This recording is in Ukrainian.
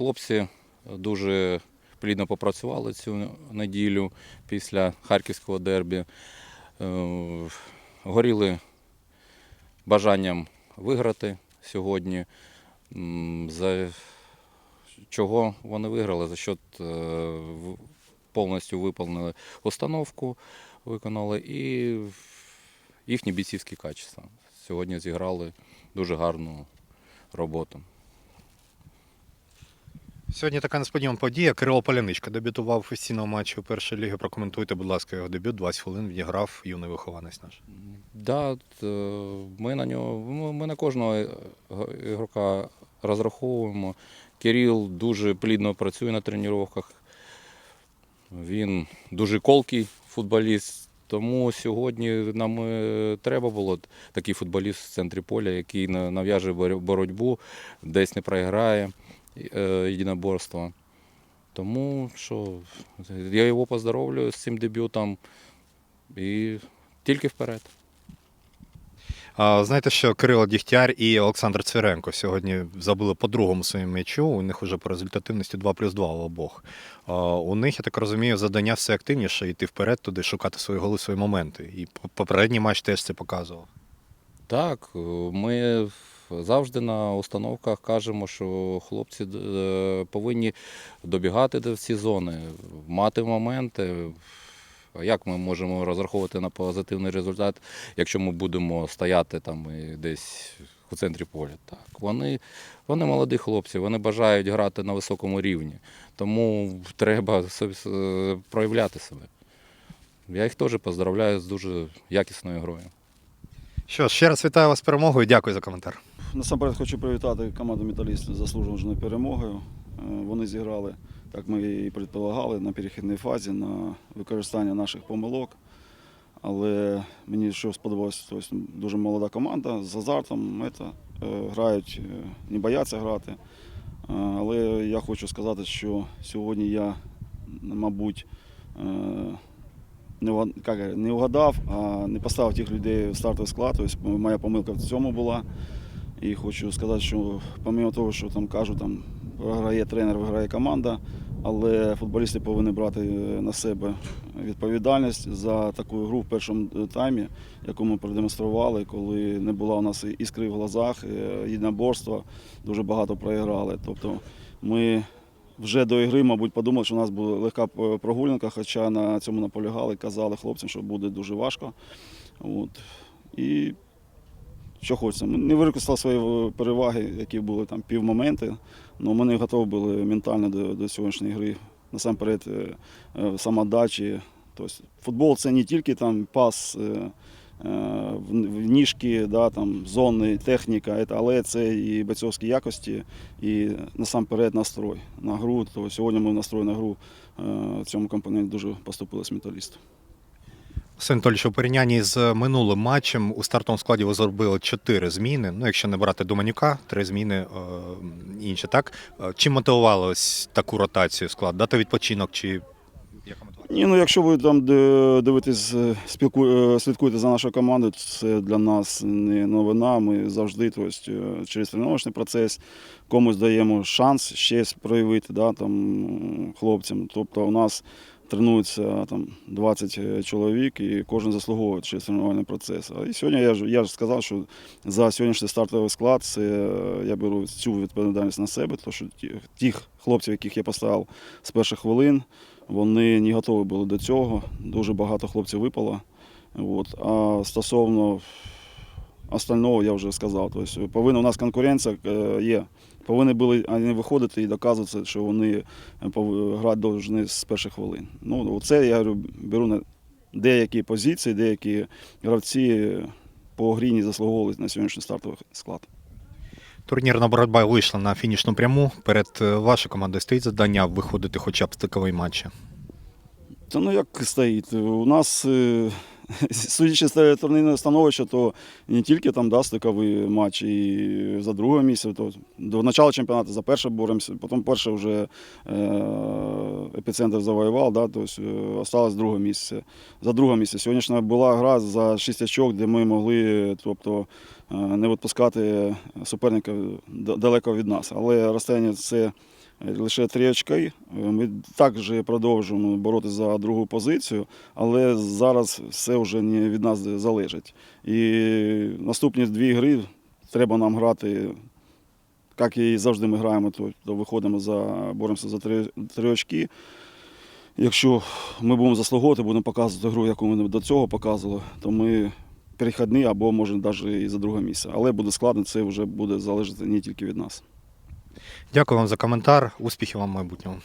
Хлопці дуже плідно попрацювали цю неділю після харківського дербі. Е, Горіли бажанням виграти сьогодні. За чого вони виграли? За що повністю виповнили установку, виконали і їхні бійцівські качества. Сьогодні зіграли дуже гарну роботу. Сьогодні така несподівана подія. Кирило Поляничка дебютував у офіційному матчі у першій лігі. Прокоментуйте, будь ласка, його дебют. 20 хвилин відіграв юний вихованець наш. Да, ми на нього, ми- на кожного е, ігрока розраховуємо. Кирил дуже плідно працює на тренуваннях. Він дуже колкий футболіст. Тому сєдні нам е, треба було такий футболіст в центрі поля, який нав'яже боротьбу, десь не програє е, єдиноборство. Тому що я його поздоровлюю з цим дебютом і тільки вперед. А, знаєте, що Кирило Дігтяр і Олександр Цвіренко сьогодні забили по другому своєму м'ячу. У них вже по результативності 2 плюс 2 у обох. А, у них, я так розумію, завдання все активніше йти вперед туди, шукати свої голи, свої моменти. І попередній матч теж це показував. Так, ми завжди на установках кажемо, що хлопці е, повинні добігати до ці зони, мати моменти. А Як ми можемо розраховувати на позитивний результат, якщо ми будемо стояти там і десь у центрі поля? Так, вони, вони молоді хлопці, вони бажають грати на високому рівні, тому треба проявляти себе. Я їх теж поздравляю з дуже якісною грою. Що ж, ще раз вітаю вас з перемогою. Дякую за коментар. Насамперед хочу привітати команду металіст з заслуженою перемогою. Е, Вони зіграли, як ми і предполагали, на перехідній фазі, на використання наших помилок. Але мені що сподобалось, тобто дуже молода команда з азартом, е, грають, е, не бояться грати. Е, Але я хочу сказати, що сьогодні я, мабуть, не угадав, а не поставив тих людей в стартовий склад. Тобто моя помилка в цьому була. І хочу сказати, що помимо того, що там кажуть, там виграє тренер, виграє команда, але футболісти повинні брати е, на себе відповідальність за таку гру в першому е, таймі, яку ми продемонстрували, коли не було у нас іскри в глазах, е, єдиноборства, дуже багато проіграли. Тобто ми вже до ігри, мабуть, подумали, що у нас буде легка прогулянка, хоча на цьому наполягали, казали хлопцям, що буде дуже важко. От. І що хочеться. Не використали свої е, переваги, які були там півмоменти, але ми не готові були ментально до, до сьогоднішньої гри. Насамперед, е, е, самодачі. Тобто, футбол це не тільки там пас в, ніжки, да, там, зони, техніка, але це і бойцовські якості, і насамперед настрой на гру. То сьогодні ми настрой на гру в цьому компоненті дуже поступились металісту. Василь Анатолійович, у порівнянні з минулим матчем у стартовому складі ви зробили чотири зміни. Ну, якщо не брати Доманюка, три зміни е, інші. Так Е, чим мотивувалось таку ротацію склад? Дати відпочинок чи яка мотивація? Ні, ну якщо ви там дивитесь, е, спілку, слідкуєте за нашою командою, це для нас не новина. Ми завжди тобто, через тренувальний процес комусь даємо шанс щось проявити да, там, хлопцям. Тобто у нас тренується там 20 чоловік і кожен заслуговує через тренувальний процес. І сьогодні я ж я ж сказав, що за сьогоднішній стартовий склад це е, я беру цю відповідальність на себе, тому що тих хлопців, яких я поставив з перших хвилин. Вони не готові були до цього. Дуже багато хлопців випало. От. А стосовно остального я вже сказав. Тобто, повинна у нас конкуренція е, є. Повинні були вони виходити і доказувати, що вони пов- грати повинні з перших хвилин. Ну, це я говорю, беру на деякі позиції, деякі гравці по грі не заслуговували на сьогоднішній стартовий склад. Турнірна боротьба вийшла на фінішну пряму. Перед е, вашою командою стоїть завдання виходити хоча б стикові матчі. Та ну як стоїть? У нас, е, судячи з турнірного становища, то не тільки там да, стикові матчі і за друге місце, то до початку чемпіонату за перше боремося, потім перше вже е, епіцентр завоював, да, тобто е, осталось друге місце. За друге місце. Сьогоднішня була гра за шість очок, де ми могли тобто, е, не відпускати суперника далеко від нас. Але розстояння це лише три очки. Е, Ми також продовжуємо боротися за другу позицію, але зараз все вже не від нас залежить. І наступні дві гри треба нам грати, як і завжди ми граємо, то, виходимо за боремося за три, три очки. Якщо ми будемо заслуговувати, будемо показувати гру, яку ми до цього показували, то ми перехідні або може навіть і за друге місце. Але буде складно, це вже буде залежати не тільки від нас. Дякую вам за коментар. Успіхів вам в майбутньому.